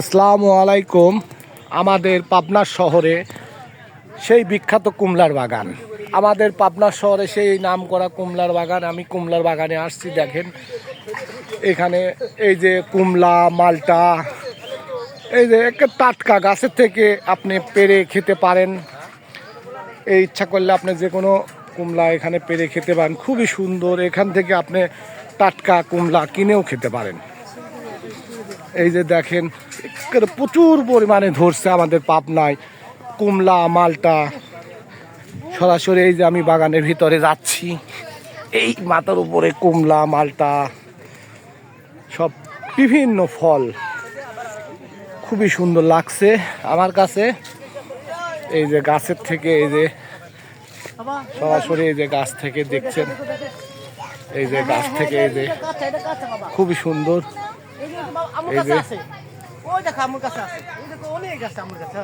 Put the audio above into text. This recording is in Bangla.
আসসালামু আলাইকুম আমাদের পাবনা শহরে সেই বিখ্যাত কুমলার বাগান। আমাদের পাবনা শহরে সেই নাম করা কুমলার বাগান। আমি কুমলার বাগানে আসছি, দেখেন। এখানে এই যে কুমলা, মালটা, এই যে একটা টাটকা গাছের থেকে আপনি পেরে খেতে পারেন। এই ইচ্ছা করলে আপনি যে কোনো কুমলা এখানে পেরে খেতে পারেন। খুবই সুন্দর। এখান থেকে আপনি টাটকা কুমলা কিনেও খেতে পারেন। এই যে দেখেন প্রচুর পরিমাণে ধরছে আমাদের পাবনায়। কুমলা, মালটা। সরাসরি এই যে আমি বাগানের ভিতরে যাচ্ছি। এই মাথার উপরে কুমলা, মালটা। সব বিভিন্ন ফল। খুবই সুন্দর লাগছে আমার কাছে। এই যে গাছের থেকে এই যে সরাসরি এই যে গাছ থেকে দেখছেন। এই যে গাছ থেকে এই যে খুবই সুন্দর। আমার কাছে আছে। ওই দেখো আমার কাছে আছে। ওই দেখো অনেক আছে আমার কাছে।